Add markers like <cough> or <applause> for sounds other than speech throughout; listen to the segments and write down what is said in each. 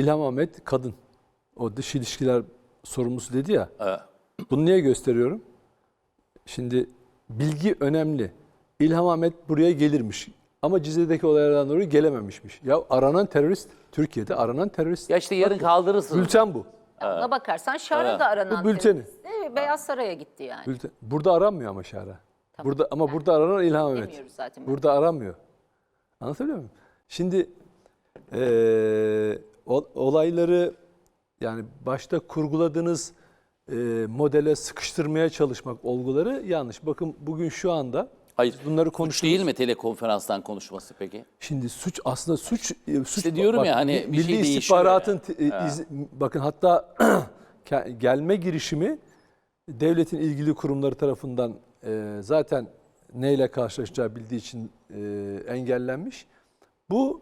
İlham Ahmet kadın. O dış ilişkiler sorumlusu dedi ya. Evet. Bunu niye gösteriyorum? Şimdi bilgi önemli. İlham Ahmet buraya gelirmiş. Ama Cizre'deki olaylardan dolayı gelememişmiş. Ya aranan terörist, Türkiye'de aranan terörist. Ya işte yarın kaldırırsınız. Bülten bu. Ona bakarsan Şara Evet. da aranan Bu bülteni. teröristti. Beyaz Saray'a gitti yani. Bülten. Burada aranmıyor ama Şara. Burada ama burada aranan İlham Ahmet. Bilmiyoruz zaten. Burada aranmıyor. Anlatabiliyor muyum? Şimdi eee, olayları yani başta kurguladığınız eee, modele sıkıştırmaya çalışmak olguları yanlış. Bakın bugün şu anda Hayır. bunları Suç konuşuyoruz. değil mi telekonferanstan konuşması peki? Şimdi suç aslında suç e, suç İşte diyorum ya hani bir Milli şey istihbaratın yani. e, iz- bakın hatta <clears throat> gelme girişimi devletin ilgili kurumları tarafından e, zaten neyle karşılaşacağı bildiği için e, engellenmiş. Bu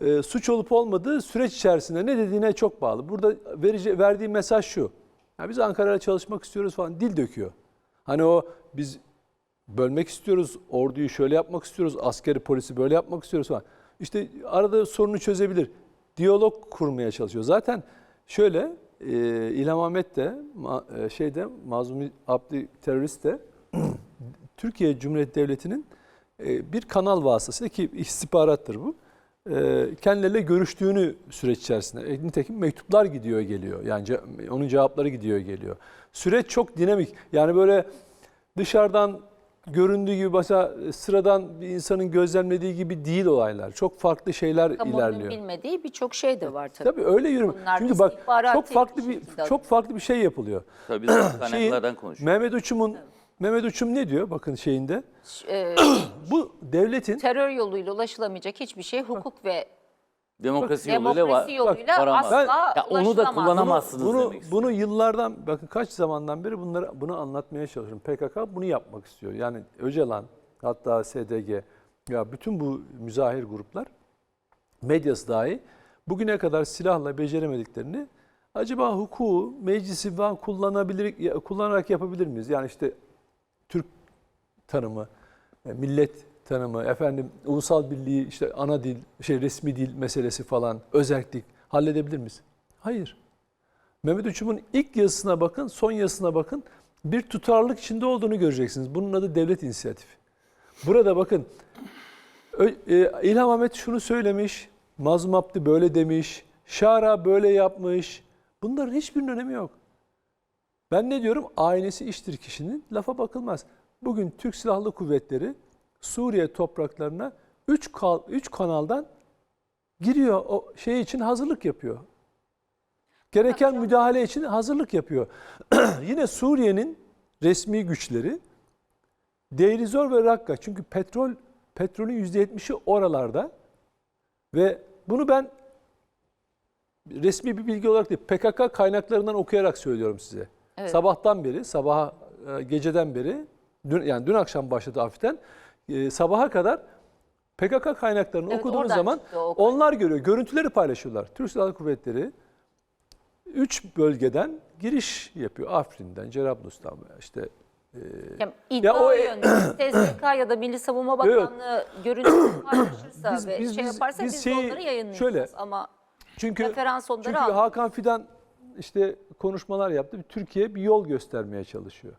e, suç olup olmadığı süreç içerisinde ne dediğine çok bağlı. Burada verici, verdiği mesaj şu. Ya biz Ankara'da çalışmak istiyoruz falan dil döküyor. Hani o biz bölmek istiyoruz, orduyu şöyle yapmak istiyoruz, askeri polisi böyle yapmak istiyoruz falan. İşte arada sorunu çözebilir. Diyalog kurmaya çalışıyor. Zaten şöyle e, İlham Ahmet de ma- e, şeyde Mazlum Abdi terörist de <clears throat> Türkiye Cumhuriyeti Devleti'nin e, bir kanal vasıtasıyla ki istihbarattır bu. E, Kendileriyle görüştüğünü süreç içerisinde. E, Nitekim mektuplar gidiyor geliyor. Yani ce- onun cevapları gidiyor geliyor. Süreç çok dinamik. Yani böyle dışarıdan göründüğü gibi mesela sıradan bir insanın gözlemlediği gibi değil olaylar. Çok farklı şeyler Kamuoyunun ilerliyor. bilmediği birçok şey de var tabii. Tabii öyle yürüm. Bunlar Çünkü bak çok farklı bir bir çok farklı bir şey yapılıyor. Tabii biz <clears throat> kaynaklardan konuşuyoruz. Mehmet Uçum'un Mehmet Uçum ne diyor? Bakın şeyinde. Ee, <clears throat> Bu devletin terör yoluyla ulaşılamayacak hiçbir şey hukuk ve Demokrasi yoluyla var. demokrasi yoluyla varamaz. asla Ya onu da ulaşılamaz. kullanamazsınız bunu demek istiyorum. bunu yıllardan bakın kaç zamandan beri bunları bunu anlatmaya çalışıyorum. PKK bunu yapmak istiyor. Yani Öcalan hatta SDG ya bütün bu müzahir gruplar medyası dahi bugüne kadar silahla beceremediklerini acaba hukuku meclisi falan kullanabilir kullanarak yapabilir miyiz? Yani işte Türk tanımı, e, millet tanımı, efendim ulusal birliği, işte ana dil, şey resmi dil meselesi falan, özellik halledebilir miyiz? Hayır. Mehmet Uçum'un ilk yazısına bakın, son yazısına bakın. Bir tutarlılık içinde olduğunu göreceksiniz. Bunun adı devlet inisiyatifi. Burada bakın e, İlham Ahmet şunu söylemiş, Mazlum böyle demiş, Şara böyle yapmış. Bunların hiçbirinin önemi yok. Ben ne diyorum? Aynesi iştir kişinin, lafa bakılmaz. Bugün Türk Silahlı Kuvvetleri Suriye topraklarına 3 üç kanaldan giriyor. O şey için hazırlık yapıyor. Gereken müdahale için hazırlık yapıyor. <clears throat> Yine Suriye'nin resmi güçleri Deirizor ve Rakka çünkü petrol petrolün %70'i oralarda ve bunu ben resmi bir bilgi olarak değil PKK kaynaklarından okuyarak söylüyorum size. Evet. Sabahtan beri, sabah geceden beri dün, yani dün akşam başladı hafiften e, sabaha kadar PKK kaynaklarını Evet, okuduğunuz zaman onlar görüyor. Görüntüleri paylaşıyorlar. Türk Silahlı Kuvvetleri 3 bölgeden giriş yapıyor. Afrin'den, Cerablus'tan işte Yani iddia o- TSK <clears throat> ya da Milli Savunma Bakanlığı görüntüsü <clears throat> paylaşırsa Biz- ve biz- şey yaparsa biz biz, şeyi- onları yayınlayacağız. şöyle, Ama Çünkü Referans onları çünkü aldı. Hakan Fidan işte konuşmalar yaptı. Türkiye bir yol göstermeye çalışıyor.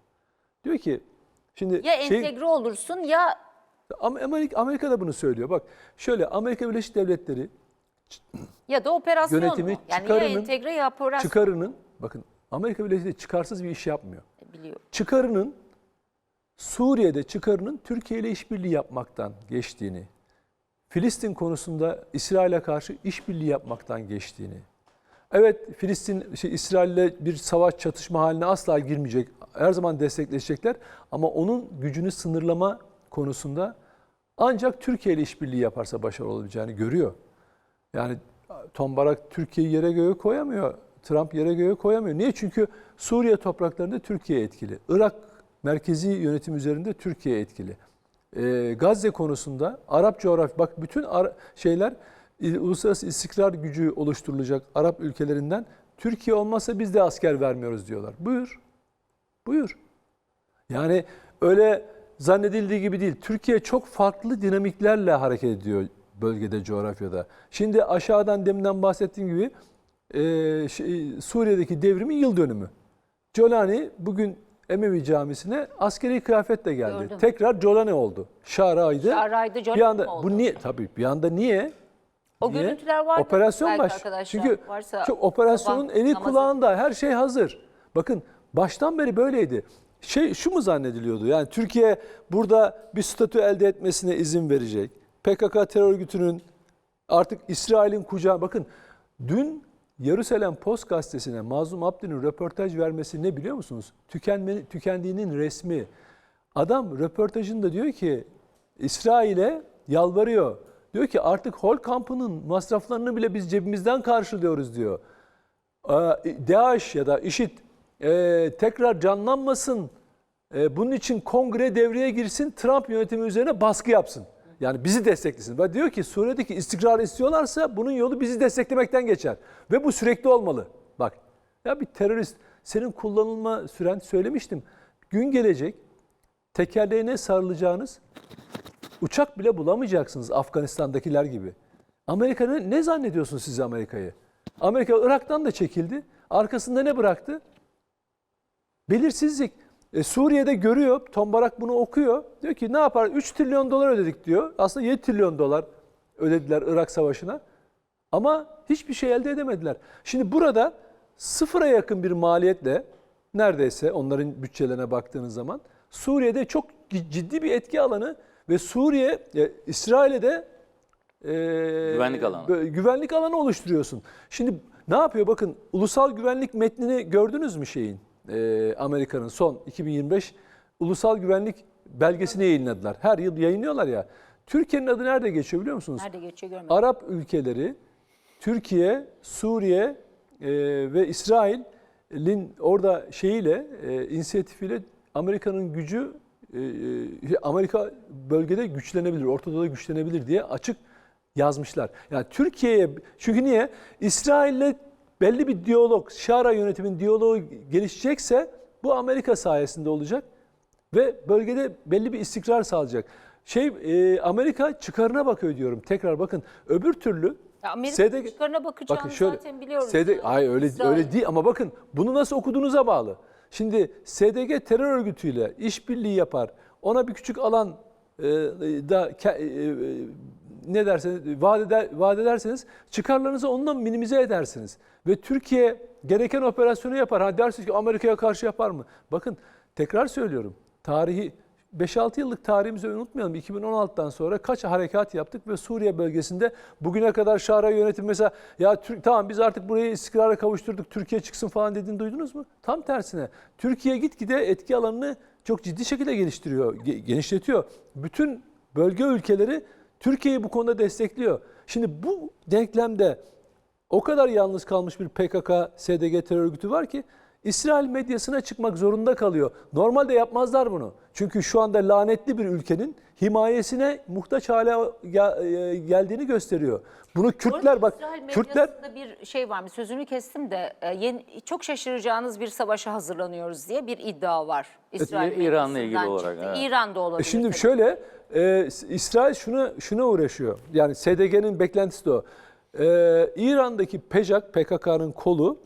Diyor ki şimdi ya şey, entegre olursun ya Am- Amerika, Amerika da bunu söylüyor. Bak şöyle Amerika Birleşik Devletleri ya da operasyon Yönetimi mu? Yani ya çıkarının- entegre ya operasyon çıkarının bakın Amerika Birleşik Devletleri çıkarsız bir iş yapmıyor. biliyor. çıkarının Suriye'de çıkarının Türkiye ile işbirliği yapmaktan geçtiğini, Filistin konusunda İsrail'e karşı işbirliği yapmaktan geçtiğini, evet Filistin şey, İsrail'le bir savaş çatışma haline asla girmeyecek, her zaman destekleşecekler ama onun gücünü sınırlama konusunda ancak Türkiye ile işbirliği yaparsa başarılı olabileceğini görüyor. Yani Tom Barak Türkiye'yi yere göğe koyamıyor. Trump yere göğe koyamıyor. Niye? Çünkü Suriye topraklarında Türkiye etkili. Irak merkezi yönetim üzerinde Türkiye etkili. Ee, Gazze konusunda Arap coğrafya, bak bütün Ara- şeyler uluslararası istikrar gücü oluşturulacak Arap ülkelerinden Türkiye olmazsa biz de asker vermiyoruz diyorlar. Buyur. Buyur. Yani öyle zannedildiği gibi değil. Türkiye çok farklı dinamiklerle hareket ediyor bölgede, coğrafyada. Şimdi aşağıdan deminden bahsettiğim gibi e, şey, Suriye'deki devrimin yıl dönümü. Jolani bugün Emevi Camisi'ne askeri kıyafetle geldi. Gördüm. Tekrar Jolani oldu. Şaraydı. Şaraydı, Bir Jolani anda oldu? bu niye tabii bir anda niye? O Niye? görüntüler var. Operasyon baş. Çünkü varsa çok operasyonun sabah eli namazı- kulağında her şey hazır. Bakın baştan beri böyleydi. Şey şu mu zannediliyordu? Yani Türkiye burada bir statü elde etmesine izin verecek. PKK terör örgütünün artık İsrail'in kucağı bakın dün Yaruselen Post gazetesine Mazlum Abdi'nin röportaj vermesi ne biliyor musunuz? Tükenme, tükendiğinin resmi. Adam röportajında diyor ki İsrail'e yalvarıyor. Diyor ki artık Hol kampının masraflarını bile biz cebimizden karşılıyoruz diyor. Ee, DAEŞ ya da IŞİD e, tekrar canlanmasın. E, bunun için kongre devreye girsin, Trump yönetimi üzerine baskı yapsın. Yani bizi desteklesin. Ve diyor ki Suriye'deki istikrar istiyorlarsa bunun yolu bizi desteklemekten geçer. Ve bu sürekli olmalı. Bak ya bir terörist senin kullanılma süren söylemiştim. Gün gelecek tekerleğine sarılacağınız uçak bile bulamayacaksınız Afganistan'dakiler gibi. Amerika'nın ne zannediyorsunuz siz Amerika'yı? Amerika Irak'tan da çekildi. Arkasında ne bıraktı? Belirsizlik. E, Suriye'de görüyor, Tombarak bunu okuyor. Diyor ki ne yapar? 3 trilyon dolar ödedik diyor. Aslında 7 trilyon dolar ödediler Irak Savaşı'na. Ama hiçbir şey elde edemediler. Şimdi burada sıfıra yakın bir maliyetle neredeyse onların bütçelerine baktığınız zaman Suriye'de çok ciddi bir etki alanı ve Suriye, e, İsrail'e de e, Güvenlik alanı. bö- güvenlik alanı oluşturuyorsun. Şimdi ne yapıyor? Bakın ulusal güvenlik metnini gördünüz mü şeyin? E, Amerika'nın son 2025 ulusal güvenlik belgesini yayınladılar. Her yıl yayınlıyorlar ya. Türkiye'nin adı nerede geçiyor biliyor musunuz? Nerede geçiyor görmedim. Arap ülkeleri, Türkiye, Suriye e, ve İsrail'in orada şeyiyle, e, inisiyatifiyle Amerika'nın gücü, Amerika bölgede güçlenebilir, Ortadoğu'da güçlenebilir diye açık yazmışlar. Yani Türkiye'ye, çünkü niye? İsrail'le belli bir diyalog, Şara yönetimin diyaloğu gelişecekse bu Amerika sayesinde olacak ve bölgede belli bir istikrar sağlayacak. Şey e, Amerika çıkarına bakıyor diyorum. Tekrar bakın. Öbür türlü Ya Amerika SDG çıkarına bakacağını bakın şöyle zaten biliyoruz. Yani hayır öyle İsrail- öyle değil ama bakın bunu nasıl okuduğunuza bağlı. Şimdi SDG terör örgütüyle işbirliği yapar. Ona bir küçük alan e, da e, e, ne derseniz vaat, eder, vaat ederseniz çıkarlarınızı ondan minimize edersiniz. Ve Türkiye gereken operasyonu yapar. Ha dersiniz ki Amerika'ya karşı yapar mı? Bakın tekrar söylüyorum. Tarihi 5-6 yıllık tarihimizi unutmayalım. 2016'dan sonra kaç harekat yaptık ve Suriye bölgesinde bugüne kadar Şara yönetimi mesela ya Türk tamam biz artık burayı istikrara kavuşturduk Türkiye çıksın falan dediğini duydunuz mu? Tam tersine. Türkiye gitgide etki alanını çok ciddi şekilde geliştiriyor, ge- genişletiyor. Bütün bölge ülkeleri Türkiye'yi bu konuda destekliyor. Şimdi bu denklemde o kadar yalnız kalmış bir PKK, SDG terör örgütü var ki İsrail medyasına çıkmak zorunda kalıyor. Normalde yapmazlar bunu. Çünkü şu anda lanetli bir ülkenin himayesine muhtaç hale e, geldiğini gösteriyor. Bunu Kürtler bak İsrail Kürtler bir şey var mı? Sözünü kestim de e, yeni, çok şaşıracağınız bir savaşa hazırlanıyoruz diye bir iddia var. İsrail İ- İran'la ilgili medyasından olarak, çıktı. evet. İran'da olabilir. E Şimdi tabii. şöyle, e, İsrail şunu şuna uğraşıyor. Yani SDG'nin beklentisi de o. E, İran'daki PEJAK, PKK'nın kolu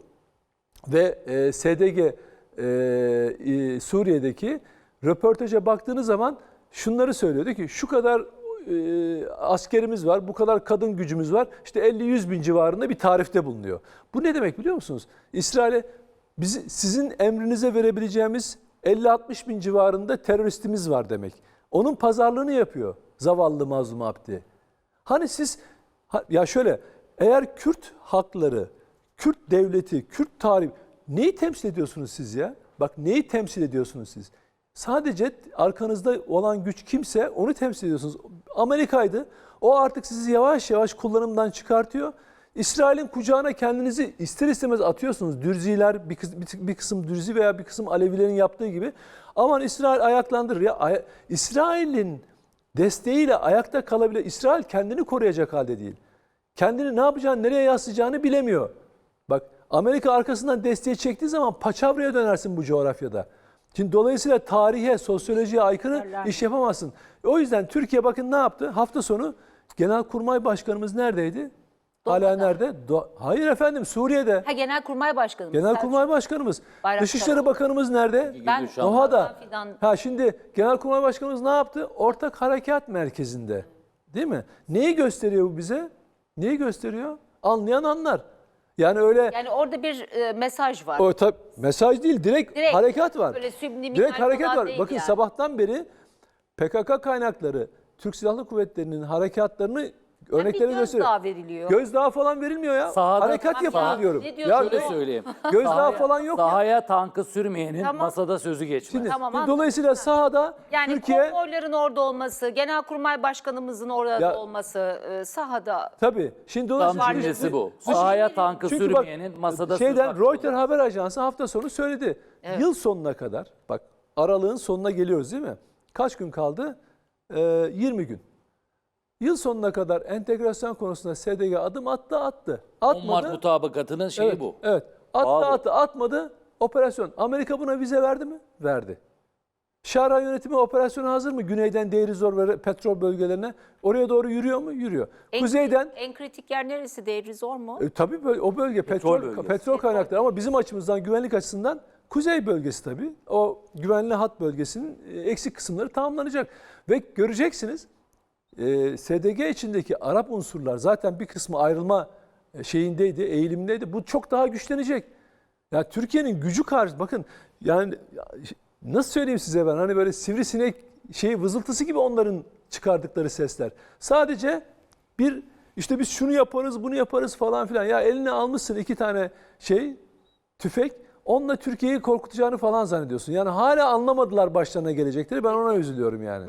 ve e, SDG e, e, Suriye'deki röportaja baktığınız zaman şunları söylüyordu ki şu kadar e, askerimiz var, bu kadar kadın gücümüz var. İşte 50-100 bin civarında bir tarifte bulunuyor. Bu ne demek biliyor musunuz? İsrail'e bizi, sizin emrinize verebileceğimiz 50-60 bin civarında teröristimiz var demek. Onun pazarlığını yapıyor zavallı mazlum Abdi. Hani siz ya şöyle eğer Kürt hakları, Kürt devleti, Kürt tarihi neyi temsil ediyorsunuz siz ya? Bak neyi temsil ediyorsunuz siz? Sadece arkanızda olan güç kimse onu temsil ediyorsunuz. Amerika'ydı. O artık sizi yavaş yavaş kullanımdan çıkartıyor. İsrail'in kucağına kendinizi ister istemez atıyorsunuz. Dürziler, bir, kıs- bir- kısım Dürzi veya bir kısım Alevilerin yaptığı gibi. Aman İsrail ayaklandırır. Ya, aya- İsrail'in desteğiyle ayakta kalabilir. İsrail kendini koruyacak halde değil. Kendini ne yapacağını, nereye yaslayacağını bilemiyor. Bak Amerika arkasından desteği çektiği zaman paçavraya dönersin bu coğrafyada. Şimdi dolayısıyla tarihe, sosyolojiye aykırı Derler. iş yapamazsın. O yüzden Türkiye bakın ne yaptı? Hafta sonu Genelkurmay Başkanımız neredeydi? Hala nerede? Do- Hayır efendim Suriye'de. Ha Genelkurmay Başkanımız. Genelkurmay Başkanımız. Bayraktar. Dışişleri Bakanımız nerede? Ben Doha'da. Fidan- Ha şimdi Genelkurmay Başkanımız ne yaptı? Ortak Harekat Merkezi'nde. Değil mi? Neyi gösteriyor bu bize? Neyi gösteriyor? Anlayan anlar. Yani öyle Yani orada bir e, mesaj var. o tab- mesaj değil direkt, Direkt, harekat var. böyle subliminal direkt hareket falan var. değil Bakın yani. sabahtan beri PKK kaynakları Türk Silahlı Kuvvetleri'nin harekatlarını örnekleri bir gösteriyor. gözdağı veriliyor. Gözdağı falan verilmiyor ya. Sahada- harekat Tamam yapılıyor ya. diyorum. Ne diyorsun? Ya Şöyle Yok. söyleyeyim. <laughs> Gözdağı Sahaya- falan yok ya. Sahaya tankı sürmeyenin Tamam. masada sözü geçmez. Şimdi Tamam, anladım. dolayısıyla sahada Yani Türkiye konvoyların orada olması, Genelkurmay Başkanımızın orada Ya- olması, e, sahada tabii. Şimdi Tam dolayısıyla cümlesi bu. Sahaya şimdi- tankı Çünkü bak sürmeyenin masada söz şeyden hakkı Reuters haber ajansı hafta sonu söyledi. Evet. Yıl sonuna kadar bak aralığın sonuna geliyoruz değil mi? Kaç gün kaldı? Ee, 20 gün. Yıl sonuna kadar entegrasyon konusunda SDG adım attı attı. Atmadı. Mart mutabakatının şeyi evet, bu. Evet. Attı Bağlı. attı atmadı. Operasyon. Amerika buna vize verdi mi? Verdi. Şara yönetimi operasyona hazır mı? Güneyden Deirizor ve petrol bölgelerine. Oraya doğru yürüyor mu? Yürüyor. en, Kuzeyden en kritik yer neresi? Değeri zor mu? e, tabii böyle, o bölge petrol bölgesi. petrol, kaynakları ama bizim açımızdan güvenlik açısından kuzey bölgesi tabii. O güvenli hat bölgesinin e, eksik kısımları tamamlanacak ve göreceksiniz e, SDG içindeki Arap unsurlar zaten bir kısmı ayrılma e, şeyindeydi, eğilimindeydi. Bu çok daha güçlenecek. Ya Türkiye'nin gücü karşı bakın yani ya, nasıl söyleyeyim size ben hani böyle sivrisinek şey vızıltısı gibi onların çıkardıkları sesler. Sadece bir işte biz şunu yaparız bunu yaparız falan filan. Ya eline almışsın iki tane şey tüfek onunla Türkiye'yi korkutacağını falan zannediyorsun. Yani hala anlamadılar başlarına gelecekleri ben ona üzülüyorum yani.